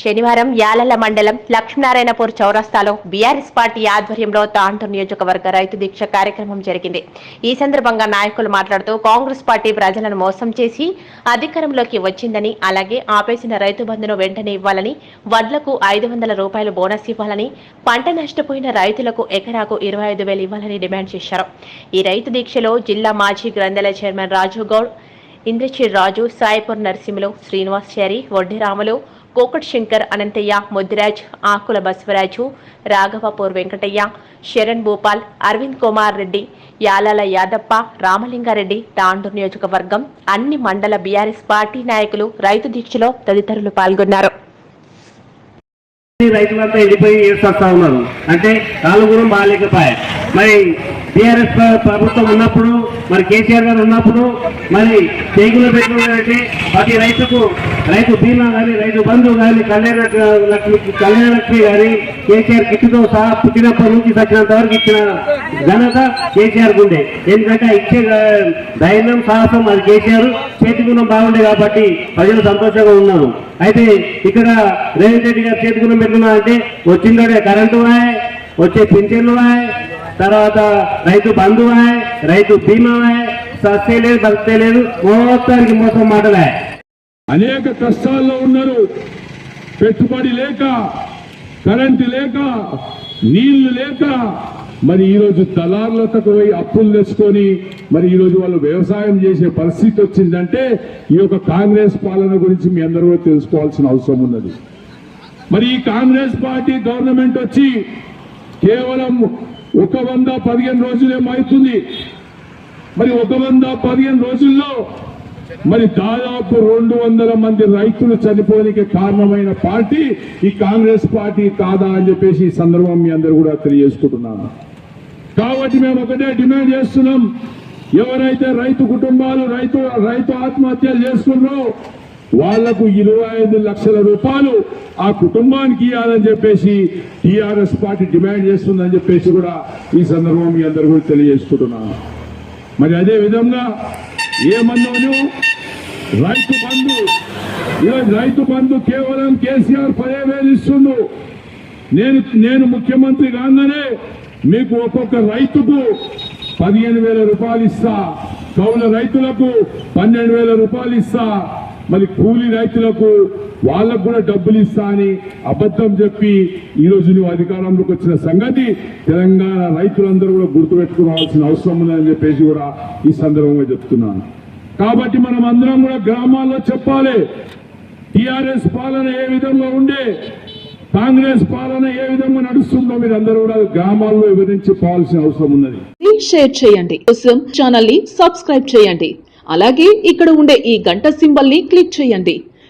శనివారం యాలల మండలం లక్ష్మీనారాయణపూర్ చౌరస్తాలో బీఆర్ఎస్ పార్టీ ఆధ్వర్యంలో తాంటూరు నియోజకవర్గ రైతు దీక్ష కార్యక్రమం జరిగింది. ఈ సందర్భంగా నాయకులు మాట్లాడుతూ కాంగ్రెస్ పార్టీ ప్రజలను మోసం చేసి అధికారంలోకి వచ్చిందని అలాగే ఆపేసిన రైతు బంధును వెంటనే ఇవ్వాలని వడ్లకు ఐదు వందల రూపాయలు బోనస్ ఇవ్వాలని పంట నష్టపోయిన రైతులకు ఎకరాకు ఇరవై ఐదు వేలు ఇవ్వాలని డిమాండ్ చేశారు. ఈ రైతు దీక్షలో జిల్లా మాజీ గ్రంథాలయ చైర్మన్ రాజు గౌడ్ ఇంద్రచీర్ రాజు సాయిపూర్ నరసింహులు శ్రీనివాస్ చారి వడ్డీరాములు కోకట్ శంకర్ అనంతయ్య ముద్దిరాజ్ ఆకుల బసవరాజు రాఘవపూర్ వెంకటయ్య శరణ్ భూపాల్ అరవింద్ కుమార్ రెడ్డి యాలాల యాదప్ప రామలింగారెడ్డి తాండూరు నియోజకవర్గం అన్ని మండల బీఆర్ఎస్ పార్టీ నాయకులు రైతు దీక్షలో తదితరులు పాల్గొన్నారు. రైతులంతా వెళ్ళిపోయి ఏడుస్తా ఉన్నారు. అంటే వాళ్ళు కూడా బాగాలేకపోయా. మరి టీఆర్ఎస్ ప్రభుత్వం ఉన్నప్పుడు మరి కేసీఆర్ గారు ఉన్నప్పుడు మరి తెగులు పెట్టుకున్నారంటే ప్రతి రైతుకు రైతు బీమా కానీ రైతు బంధు కానీ కళ్యాణ లక్ష్మి కళ్యాణలక్ష్మి కానీ కేసీఆర్ కిట్టుతో సహా పుట్టినప్పటి నుంచి సచ్చినంత వరకు ఇచ్చిన ఘనత కేసీఆర్ ఉండే ఎందుకంటే ఇచ్చే ధైర్యం సాహసం అది కేసీఆర్ చేతి గుణం బాగుండే కాబట్టి ప్రజలు సంతోషంగా ఉన్నారు. అయితే ఇక్కడ రేవంత్ రెడ్డి గారు చేతి గుణం పెట్టుకున్నా అంటే వచ్చిందడే కరెంటు వాయ్ వచ్చే పింఛన్లు వాయ్ తర్వాత రైతు బంధువాయ్ రైతు బీమా వాయ్ సస్తే లేదు బస్తే లేదు మొత్తానికి మోసం మాటలే. అనేక కష్టాల్లో ఉన్నారు. పెట్టుబడి లేక కరెంటు లేక నీళ్ళు లేక మరి ఈరోజు దళారులకు పోయి అప్పులు తెచ్చుకొని మరి ఈరోజు వాళ్ళు వ్యవసాయం చేసే పరిస్థితి వచ్చిందంటే ఈ యొక్క కాంగ్రెస్ పాలన గురించి మీ అందరూ తెలుసుకోవాల్సిన అవసరం ఉన్నది. మరి ఈ కాంగ్రెస్ పార్టీ గవర్నమెంట్ వచ్చి కేవలం ఒక వంద పదిహేను రోజులేమవుతుంది మరి ఒక వంద పదిహేను రోజుల్లో మరి దాదాపు రెండు వందల మంది రైతులు చనిపోనికి కారణమైన పార్టీ ఈ కాంగ్రెస్ పార్టీ కాదా అని చెప్పేసి ఈ సందర్భం మీ అందరూ కూడా తెలియజేసుకుంటున్నాను. కాబట్టి మేము ఒకటే డిమాండ్ చేస్తున్నాం. ఎవరైతే రైతు కుటుంబాలు రైతు రైతు ఆత్మహత్యలు చేసుకున్నారో వాళ్ళకు ఇరవై ఐదు లక్షల రూపాయలు ఆ కుటుంబానికి ఇవ్వాలని చెప్పేసి టిఆర్ఎస్ పార్టీ డిమాండ్ చేస్తుందని చెప్పేసి కూడా ఈ సందర్భం మీ అందరు కూడా తెలియజేసుకుంటున్నాను. మరి అదే విధంగా ఏమన్నాను? రైతు బంధు ఈరోజు రైతు బంధు కేవలం కేసీఆర్ పదే ఇస్తుండు నేను నేను ముఖ్యమంత్రి కాగానే మీకు ఒక్కొక్క రైతుకు పదిహేను వేల రూపాయలు ఇస్తా. కౌల రైతులకు పన్నెండు వేల రూపాయలు ఇస్తా. మరి కూలీ రైతులకు వాళ్ళకు కూడా డబ్బులు ఇస్తా అని అబద్ధం చెప్పి ఈ నువ్వు అధికారంలోకి వచ్చిన సంగతి తెలంగాణ రైతులందరూ కూడా గుర్తుపెట్టుకోవాల్సిన అవసరం ఉందని చెప్పేసి కూడా ఈ సందర్భంగా చెప్తున్నాను. కాబట్టి మనం అందరం కూడా గ్రామాల్లో చెప్పాలి. టిఆర్ఎస్ పాలన ఏ విధంగా ఉండే కాంగ్రెస్ పాలన ఏ విధంగా నడుస్తుందో మీరు అందరూ కూడా గ్రామాల్లో వివరించి పోవాల్సిన అవసరం ఉన్నది. షేర్ చేయండి. కోసం ఛానల్ని సబ్స్క్రైబ్ చేయండి. అలాగే ఇక్కడ ఉండే ఈ గంట సింబల్ని క్లిక్ చేయండి.